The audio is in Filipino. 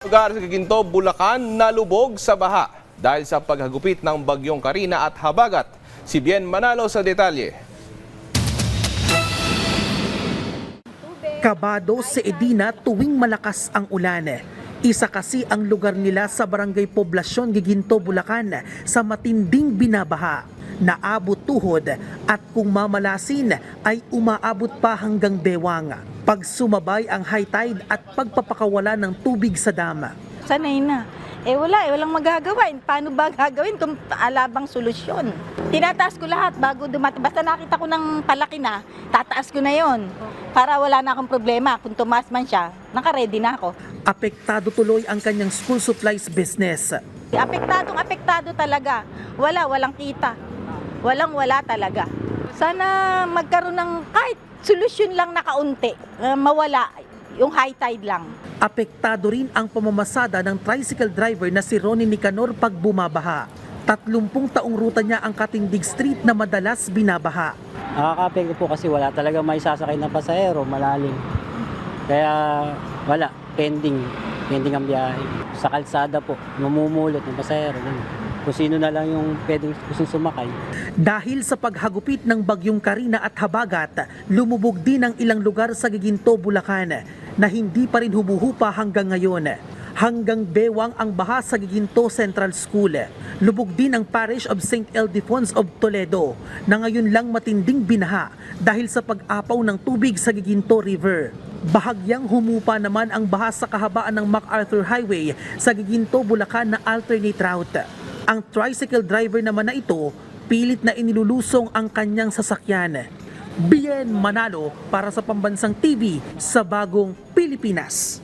Lugar sa Giginto, Bulacan, nalubog sa baha dahil sa paghagupit ng bagyong Karina at Habagat. Si Bien Manalo sa detalye. Kabado si Edina tuwing malakas ang ulan. Isa kasi ang lugar nila sa Barangay Poblasyon, Giginto, Bulacan sa matinding binabaha. Naabot tuhod at kung mamalasin ay umaabot pa hanggang bewang. Pag sumabay ang high tide at pagpapakawala ng tubig sa dama. sanay na. Eh wala, eh walang magagawa. Paano ba gagawin kung alabang solusyon? Tinataas ko lahat bago dumating. Basta nakita ko ng palaki na, tataas ko na yon Para wala na akong problema. Kung tumaas man siya, nakaready na ako. Apektado tuloy ang kanyang school supplies business. Apektadong apektado talaga. Wala, walang kita. Walang wala talaga. Sana magkaroon ng kahit solusyon lang na kaunti. mawala yung high tide lang. Apektado rin ang pamamasada ng tricycle driver na si Ronnie Nicanor pag bumabaha. Tatlumpung taong ruta niya ang Katindig Street na madalas binabaha. Nakaka-apekto po kasi wala talaga may sasakay na pasahero, malalim. Kaya wala, pending. Pending ang biyahe. Sa kalsada po, mamumulot ng pasahero. ganun. Kung sino na lang yung pwedeng gusto sumakay. Dahil sa paghagupit ng bagyong Karina at Habagat, lumubog din ang ilang lugar sa Giginto, Bulacan na hindi pa rin humuhupa hanggang ngayon. Hanggang bewang ang baha sa Giginto Central School. Lubog din ang Parish of St. Ildefonso of Toledo na ngayon lang matinding binaha dahil sa pag-apaw ng tubig sa Giginto River. Bahagyang humupa naman ang baha sa kahabaan ng MacArthur Highway sa Giginto, Bulacan na alternate route. Ang tricycle driver naman na ito, pilit na inilulusong ang kanyang sasakyan. Bien Manalo para sa Pambansang TV sa Bagong Pilipinas.